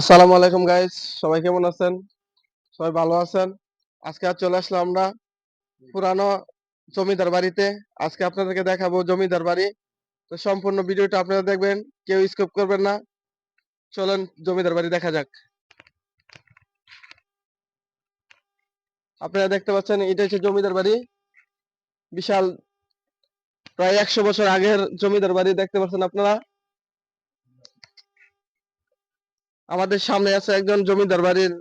আসসালামু আলাইকুম গাইস সবাই কেমন আছেন? সবাই ভালো আছেন? আজকে আর চলে আসলাম আমরা পুরানো জমিদার বাড়িতে। আজকে আপনাদেরকে দেখাবো জমিদার বাড়ি। তো সম্পূর্ণ ভিডিওটা আপনারা দেখবেন, কেউ করবেন না। চলেন জমিদার বাড়ি দেখা যাক। আপনারা দেখতে পাচ্ছেন এটা হচ্ছে জমিদার বাড়ি। বিশাল প্রায় একশো বছর আগের জমিদার বাড়ি দেখতে পাচ্ছেন আপনারা। আমাদের সামনে আছে একজন জমিদার বাড়ির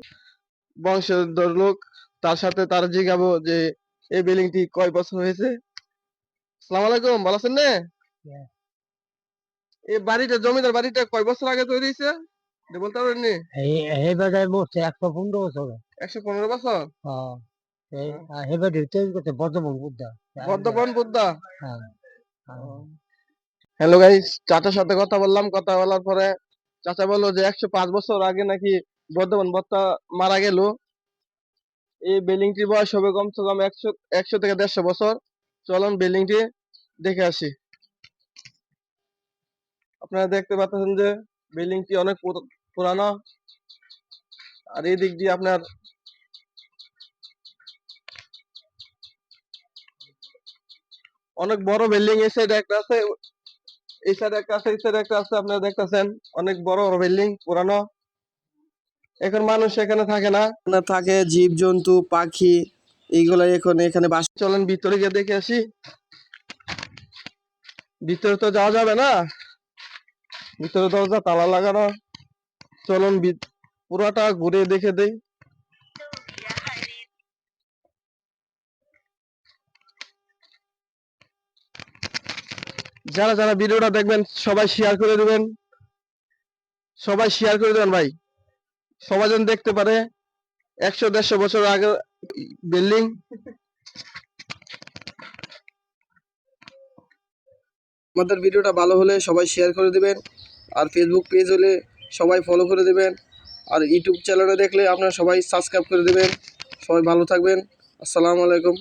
বংশধর লোক। তার সাথে তার জিজ্ঞাবো যে এই বিল্ডিংটি কয় বছর হয়েছে। সালাম আলাইকুম ভালো আছেন না? হ্যাঁ। এই বাড়িটা জমিদার বাড়িটা কয় বছর আগে তৈরি হয়েছে? বলতে পারবেন নি? এই বাজার মরছে একশো পনেরো বছর। একশো পনেরো বছর? হ্যাঁ। এই বাজার তৈরি করতে বর্ধমান বুদ্ধা। বর্ধমান বুদ্ধা? হ্যাঁ। হ্যালো গাইস চাচার সাথে কথা বললাম। কথা বলার পরে চাচা বলল যে একশো পাঁচ বছর আগে নাকি বর্ধমান বত্তা মারা গেল। এই বিল্ডিংটির বয়স হবে কমসে কম একশো একশো থেকে দেড়শো বছর। চলুন বিল্ডিংটি দেখে আসি। আপনারা দেখতে পাচ্ছেন যে বিল্ডিংটি অনেক পুরানো। আর এই দিক দিয়ে আপনার অনেক বড় বিল্ডিং এই সাইডে একটা আছে। এই সাইডে একটা আছে এই সাইডে একটা আছে, আপনারা দেখতেছেন। অনেক বড় বড় বিল্ডিং, পুরানো। এখন মানুষ এখানে থাকে না। থাকে জীব জন্তু পাখি, এইগুলো এখন এখানে বাস চলেন ভিতরে গিয়ে দেখে আসি। ভিতরে তো যাওয়া যাবে না। ভিতরে দরজা, তালা লাগানো। চলুন পুরাটা ঘুরে দেখে দেই। যারা যারা ভিডিওটা দেখবেন, সবাই শেয়ার করে দেবেন। সবাই শেয়ার করে দেবেন ভাই। সবাই যেন দেখতে পারে, একশো দেড়শো বছর আগে বিল্ডিং আমাদের ভিডিওটা ভালো হলে সবাই শেয়ার করে দিবেন। আর ফেসবুক পেজ হলে সবাই ফলো করে দিবেন। আর ইউটিউব চ্যানেলে দেখলে আপনারা সবাই সাবস্ক্রাইব করে দিবেন। সবাই ভালো থাকবেন। আসসালামু আলাইকুম।